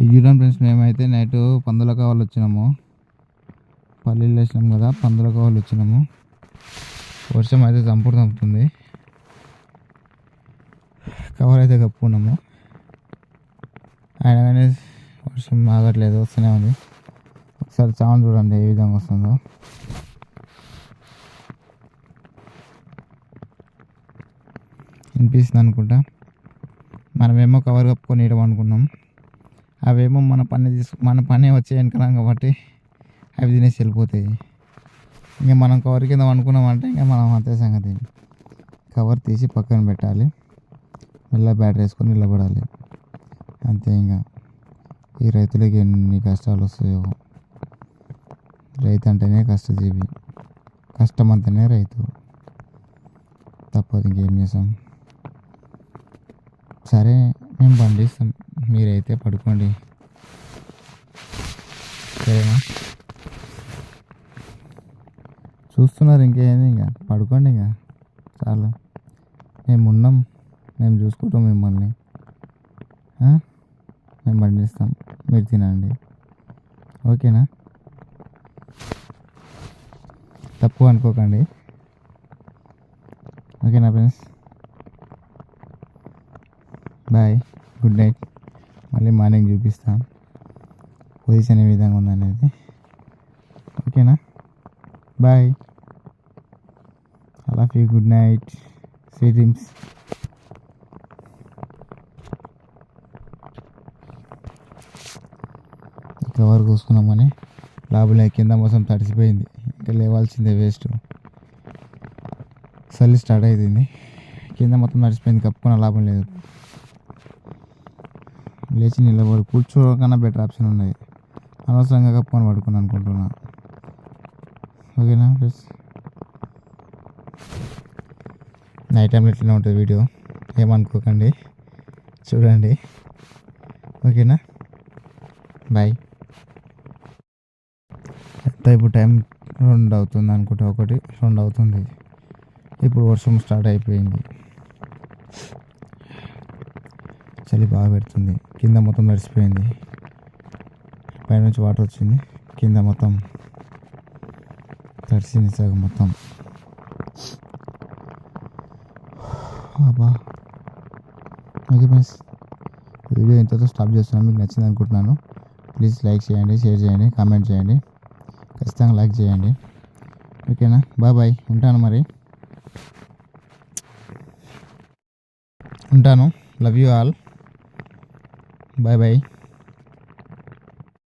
చూడండి ఫ్రెండ్స్ మేమైతే నైట్ పందుల కావాలి వచ్చినాము. పల్లీలు వేసినాం కదా పందుల కావాలి వచ్చినాము. వర్షం అయితే చంపుడు చంపుతుంది. కవర్ అయితే కప్పుకున్నాము. అయినా కానీ వర్షం ఆగట్లేదు వస్తూనే ఉంది. ఒకసారి చావని చూడండి ఏ విధంగా వస్తుందో. వినిపిస్తుంది అనుకుంటా మనమేమో కవర్ కప్పుకొని ఇవ్వడం అనుకున్నాం అవేమో మన పని తీసు మన పని వచ్చే వెనకలం కాబట్టి అవి తినేసి వెళ్ళిపోతాయి. ఇంకా మనం కవర్ కింద అనుకున్నామంటే ఇంకా మనం అంతే సంగతి. కవర్ తీసి పక్కన పెట్టాలి. మళ్ళీ బ్యాటరీ వేసుకొని నిలబడాలి. అంతే ఇంకా. ఈ రైతులకి ఎన్ని కష్టాలు వస్తాయో. రైతు అంటేనే కష్టజీవి. కష్టం అంటేనే రైతు. తప్పదు ఇంకేం చేస్తాం. సరే మేము పండిస్తాం మీరైతే పడుకోండి. సరేనా? చూస్తున్నారు ఇంకేంది ఇంకా? పడుకోండి ఇంకా. చాలా. మేము ఉన్నాం. మేము చూసుకుంటాం మిమ్మల్ని. మేము పండిస్తాం మీరు తినండి. ఓకేనా? తప్పు అనుకోకండి. ఓకేనా ఫ్రెండ్స్? బాయ్. Good night. మళ్ళీ మార్నింగ్ చూపిస్తాను పొజిషన్ ఏ విధంగా ఉందనేది. ఓకేనా? బాయ్ అలా fee good night sweet dreams cover కోసుకున్నామని లాభలే కింద మొత్తం తడిసిపోయింది. ఇంకా లేవాల్సిందే వేస్ట్ చలి స్టార్ట్ అవుతుంది కింద మొత్తం తడిసిపోయింది. కప్పుకున్న లాభం లేదు. లేచి నిలబడి. కూర్చోకన్నా బెటర్ ఆప్షన్ ఉన్నది. అనవసరంగా కప్పుకొని పడుకుని అనుకుంటున్నా. ఓకేనా ఫ్రెండ్స్? నైట్ టైంలో ఇట్లనే ఉంటుంది వీడియో. ఏమనుకోకండి. చూడండి. ఓకేనా? బాయ్ ఎంత ఇప్పుడు టైం రెండు అవుతుంది అనుకుంటా. ఒకటి రెండు అవుతుంది. ఇప్పుడు వర్షం స్టార్ట్ అయిపోయింది. చలి బాగా పెడుతుంది. కింద మొత్తం తడిసిపోయింది. పైనుంచి వాటర్ వచ్చింది. కింద మొత్తం తడిసింది సగం మొత్తం. అబ్బా. ఓకే ఫ్రెండ్స్ వీడియో ఇంతతో స్టాప్ చేస్తున్నాను. మీకు నచ్చింది అనుకుంటున్నాను. ప్లీజ్ లైక్ చేయండి షేర్ చేయండి కామెంట్ చేయండి. ఖచ్చితంగా లైక్ చేయండి. ఓకేనా? Bye bye. ఉంటాను మరి. ఉంటాను. Love you all bye bye